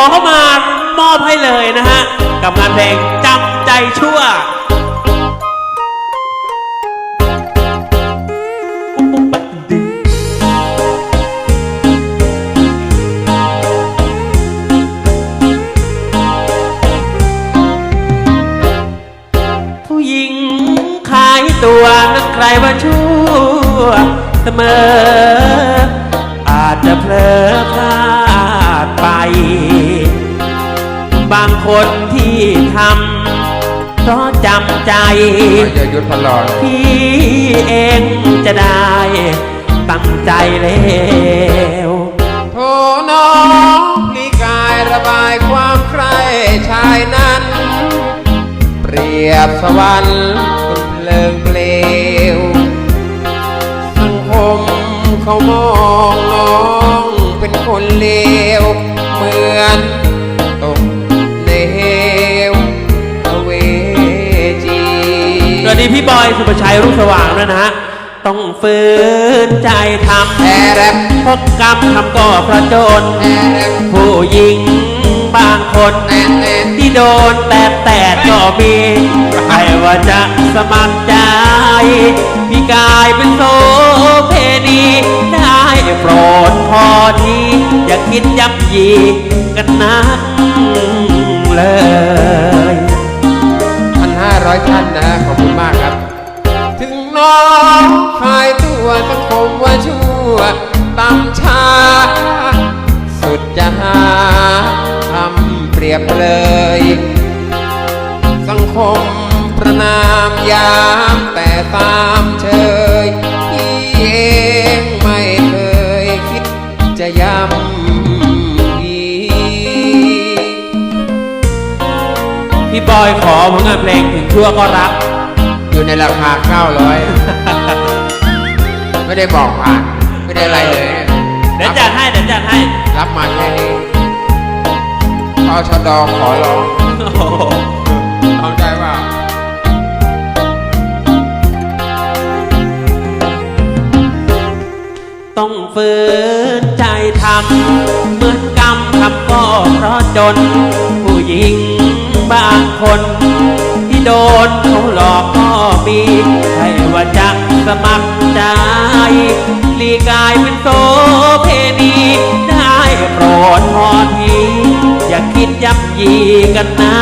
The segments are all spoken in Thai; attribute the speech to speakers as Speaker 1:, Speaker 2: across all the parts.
Speaker 1: ขอเข้ามามอบให้เลยนะฮะ กับงานเพลงจำใจชั่วผู้หญิงขายตัวนักใครว่าชั่วเสมอ อาจจะเพลอพลาดไป คนที่ทำเพราะจำใจ
Speaker 2: อย่าหยุดพลอน
Speaker 1: พี่เองจะได้ตั้งใจแล้ว
Speaker 2: โทน้องพลีกายระบายความใครชายนั้น เปรียบสวรรค์คนเพลิงเปลวสังคมเขามองน้องเป็นคนเลว
Speaker 1: บอยสุภชัยรุ่งสว่างด้วยนะฮะ ต้องฝืนใจทำ
Speaker 2: แอร์แรป
Speaker 1: เพราะกรรมทำก็ประจน
Speaker 2: แอร์แรป
Speaker 1: ผู้หญิงบางคน
Speaker 2: แอร์แอร์
Speaker 1: ที่โดนแต่แต่ก็มีใครว่าจะสมัครใจ พี่กายเป็นโสเพณีได้โปรดพอทีอย่าคิดยับยีกันนักเลย
Speaker 2: พันห้าร้อยท่านนะขอบคุณมากครับถึง น้องขายตัวสังคมว่าชั่วตำชาสุดจะหาทำเปรียบเลย สังคมประนามยามแต่ตามเชยพี่เองไม่เคยคิดจะย้ำอี
Speaker 1: พี่บอยขอผลงานเพลงถึงชั่วก็รัก
Speaker 2: ในราคา 900 ไม่ได้บอกผ่าน ไม่ได้อะไรเลย
Speaker 1: เดี๋ยวจัดให้เดี๋ยวจัดให้
Speaker 2: รับมาแค่นี้พอชดอขอร้อง
Speaker 1: โอ้โห
Speaker 2: เอาใจว่า
Speaker 1: ต้องฝืนใจทำเหมือนกรรมทำก็เพราะจน ผู้หญิงบางคน ที่โดนเขาหลอกก็ มีใช่ว่าจะสมัครใจหลีกายเป็นโสเพณีได้โปรดพอทีอย่าคิดยับยีกันนะ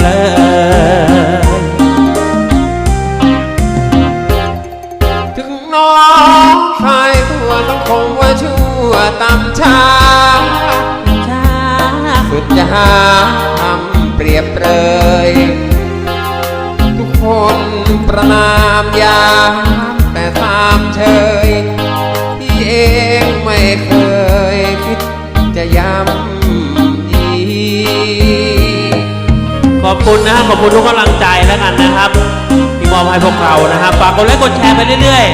Speaker 1: เลย
Speaker 2: ถึงน้องชายตัวสังคมว่าชั่วตำชา
Speaker 1: ช้า
Speaker 2: สุดจะหาทำเปรียบเลยทุก คนประนามยามแต่ตามเชยที่เองไม่เคยคิดจะย้ำอี
Speaker 1: ขอบคุณนะครับขอบคุณทุกกำลังใจแล้วกันนะครับที่มอบให้พวกเรานะครับฝากกดไลค์กดแชร์ไปเรื่อย